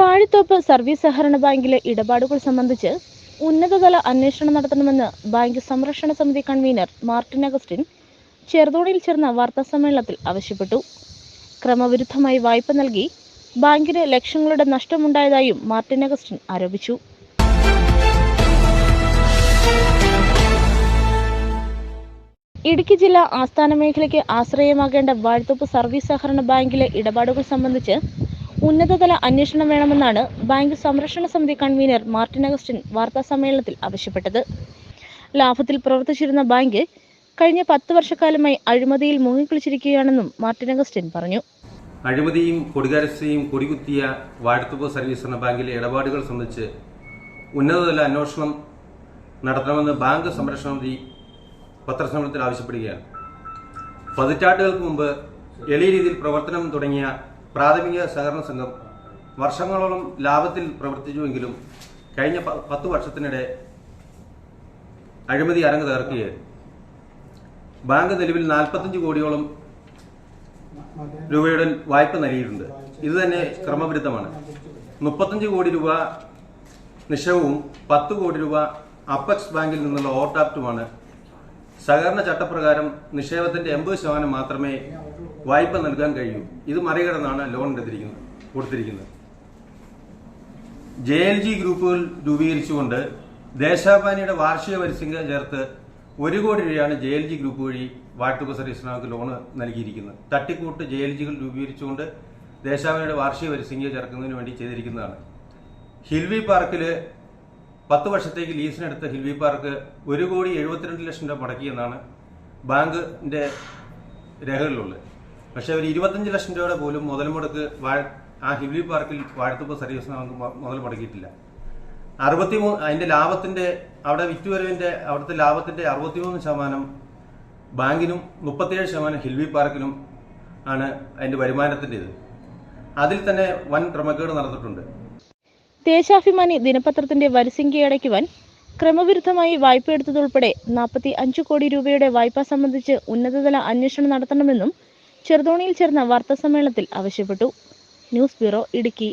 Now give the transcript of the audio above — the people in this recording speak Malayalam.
വാഴിത്തോപ്പ് സർവീസ് സഹകരണ ബാങ്കിലെ ഇടപാടുകൾ സംബന്ധിച്ച് ഉന്നതതല അന്വേഷണം നടത്തണമെന്ന് ബാങ്ക് സംരക്ഷണ സമിതി കൺവീനർ മാർട്ടിൻ അഗസ്റ്റിൻ ചെറുതോണിയിൽ ചേർന്ന വാർത്താസമ്മേളനത്തിൽ ആവശ്യപ്പെട്ടു. ക്രമവിരുദ്ധമായി വായ്പ നൽകി ബാങ്കിന് ലക്ഷങ്ങളുടെ നഷ്ടമുണ്ടായതായും മാർട്ടിൻ അഗസ്റ്റിൻ ആരോപിച്ചു. ഇടുക്കി ജില്ലാ ആസ്ഥാന മേഖലയ്ക്ക് ആശ്രയമാകേണ്ട വാഴത്തോപ്പ് സർവീസ് സഹകരണ ബാങ്കിലെ ഇടപാടുകൾ സംബന്ധിച്ച് ഉന്നതതല അന്വേഷണം വേണമെന്നാണ് ബാങ്ക് സംരക്ഷണ സമിതി കൺവീനർ മാർട്ടിൻ അഗസ്റ്റിൻ വാർത്താസമ്മേളനത്തിൽ ആവശ്യപ്പെട്ടത്. ലാഭത്തിൽ പ്രവർത്തിച്ചിരുന്ന ബാങ്ക് കഴിഞ്ഞ പത്ത് വർഷക്കാലമായി അഴിമതിയിൽ മുങ്ങിക്കുളിച്ചിരിക്കുകയാണെന്നും മാർട്ടിൻ അഗസ്റ്റിൻ പറഞ്ഞു. അഴിമതിയും കൊടികാരസ്ഥയും കൊടികുത്തിയ വാഴത്തുപ സർവീസ് എന്ന ബാങ്കിലെ ഇടപാടുകൾ സംബന്ധിച്ച് ഉന്നതതല അന്വേഷണം നടത്തണമെന്ന് ബാങ്ക് സംരക്ഷണ സമിതി പത്രസമ്മേളനത്തിൽ ആവശ്യപ്പെടുകയാണ്. പതിറ്റാണ്ടുകൾക്ക് മുമ്പ് എളിയ രീതിയിൽ പ്രവർത്തനം തുടങ്ങിയ പ്രാഥമിക സഹകരണ സംഘം വർഷങ്ങളോളം ലാഭത്തിൽ പ്രവർത്തിച്ചുവെങ്കിലും കഴിഞ്ഞ പത്ത് വർഷത്തിനിടെ അഴിമതി അരങ്ങ് തകർക്കുകയായിരുന്നു. ബാങ്ക് നിലവിൽ നാൽപ്പത്തഞ്ച് കോടിയോളം രൂപയുടെ വായ്പ നൽകിയിട്ടുണ്ട്. ഇത് തന്നെ ക്രമവിരുദ്ധമാണ്. മുപ്പത്തഞ്ച് കോടി രൂപ നിക്ഷേപവും പത്ത് കോടി രൂപ അപ്പക്സ് ബാങ്കിൽ നിന്നുള്ള ഓവർഡ്രാഫ്റ്റുമാണ് സഹകരണ ചട്ടപ്രകാരം നിക്ഷേപത്തിന്റെ എൺപത് ശതമാനം മാത്രമേ വായ്പ നൽകാൻ കഴിയൂ. ഇത് മറികടന്നാണ് ലോൺ എടുത്തിരിക്കുന്നത് കൊടുത്തിരിക്കുന്നത്. ജെ എൽ ജി ഗ്രൂപ്പുകൾ രൂപീകരിച്ചുകൊണ്ട് ദേശാഭിമാനിയുടെ വാർഷിക പരിസംഖ്യ ചേർത്ത് ഒരു കോടി രൂപയാണ് ജെ എൽ ജി ഗ്രൂപ്പ് വഴി വാട്ടുക സർവീസിനാർക്ക് ലോണ് നൽകിയിരിക്കുന്നത്. തട്ടിക്കൂട്ട് ജെ എൽ ജികൾ രൂപീകരിച്ചുകൊണ്ട് ദേശാഭിമാനിയുടെ വാർഷിക പരിസംഖ്യ ചേർക്കുന്നതിന് വേണ്ടി ചെയ്തിരിക്കുന്നതാണ്. ഹിൽവി പാർക്കിൽ പത്ത് വർഷത്തേക്ക് ലീസിനെടുത്ത ഹിൽവി പാർക്ക് ഒരു കോടി എഴുപത്തിരണ്ട് ലക്ഷം രൂപ മുടക്കിയെന്നാണ് ബാങ്കിന്റെ രേഖകളിലുള്ളത്. പക്ഷേ അവർ ഇരുപത്തഞ്ച് ലക്ഷം രൂപയുടെ പോലും മുതൽ മുടക്ക് ആ ഹിൽവി പാർക്കിൽ വാഴത്തുപ്പ് സർവീസ് നമുക്ക് മുതൽ മുടക്കിയിട്ടില്ല. അറുപത്തിമൂന്ന് അതിന്റെ ലാഭത്തിന്റെ അവിടെ വിറ്റുവരവിന്റെ അവിടുത്തെ ലാഭത്തിന്റെ അറുപത്തിമൂന്ന് ശതമാനം ബാങ്കിനും മുപ്പത്തിയേഴ് ശതമാനം ഹിൽവി പാർക്കിനും ആണ് അതിന്റെ വരുമാനത്തിന്റെത്. അതിൽ തന്നെ വൻ ക്രമക്കേട് നടന്നിട്ടുണ്ട്. ദേശാഭിമാനി ദിനപത്രത്തിന്റെ വരിസംഖ്യയടയ്ക്കുവാൻ ക്രമവിരുദ്ധമായി ക്രമവിരുദ്ധമായി വായ്പയെടുത്തതുൾപ്പെടെ നാൽപ്പത്തി അഞ്ച് കോടി രൂപയുടെ വായ്പ സംബന്ധിച്ച് ഉന്നതതല അന്വേഷണം നടത്തണമെന്നും ചെറുതോണിയിൽ ചേർന്ന വാർത്താസമ്മേളനത്തിൽ ആവശ്യപ്പെട്ടു. News bureau Idukki.